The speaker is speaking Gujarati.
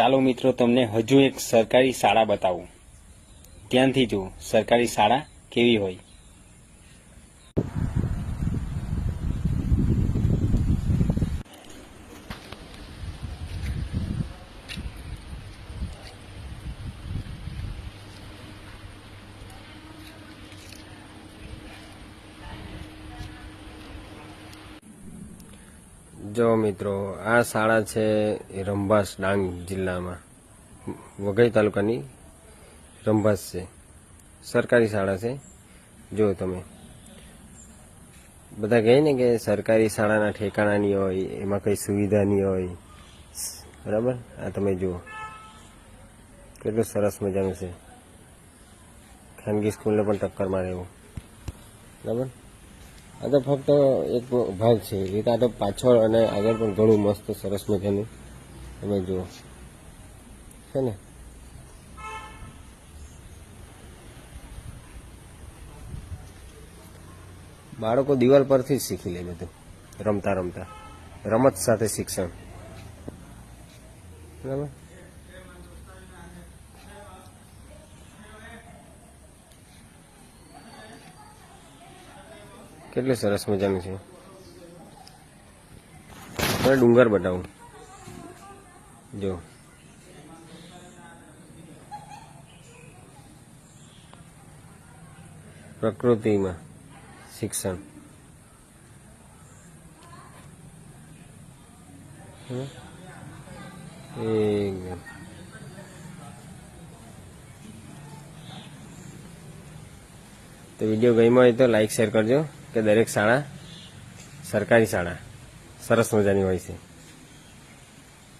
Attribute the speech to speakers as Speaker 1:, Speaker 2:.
Speaker 1: ચાલો મિત્રો તમને હજુ એક સરકારી શાળા બતાવું. ધ્યાનથી જુઓ સરકારી શાળા કેવી હોય. જો મિત્રો, આ શાળા છે રંભાસ ડાંગ જિલ્લામાં. વઘઈ તાલુકાની રંભાસ છે. સરકારી શાળા છે. જો તમે બધા કહે ને કે સરકારી શાળાના ઠેકાણાની હોય, એમાં કઈ સુવિધા નહીં હોય. બરાબર? આ તમે જુઓ. કેટલું સરસ મજાનું છે. ખાનગી સ્કૂલને પણ ટક્કર મારે એવું બરાબર? આ તો ફક્ત એક ભાગ છે. એ તો આ તો પાછળ અને આગળ પણ ઘણું મસ્ત સરસ મજાનું. તમે જુઓ. છે ને? બાળકો દિવાલ પરથી જ શીખી લે બધું. રમતા રમતા. રમત સાથે શિક્ષણ. બરાબર? કેટલું સરસ મજાનું છે. હવે ડુંગર બતાવું જો. પ્રકૃતિમાં શિક્ષણ? એકદમ તો વીડિયો ગમ્યો હોય તો લાઈક, શેર કરજો. કે દરેક શાળા સરકારી શાળા. સરસ મજાની હોય છે.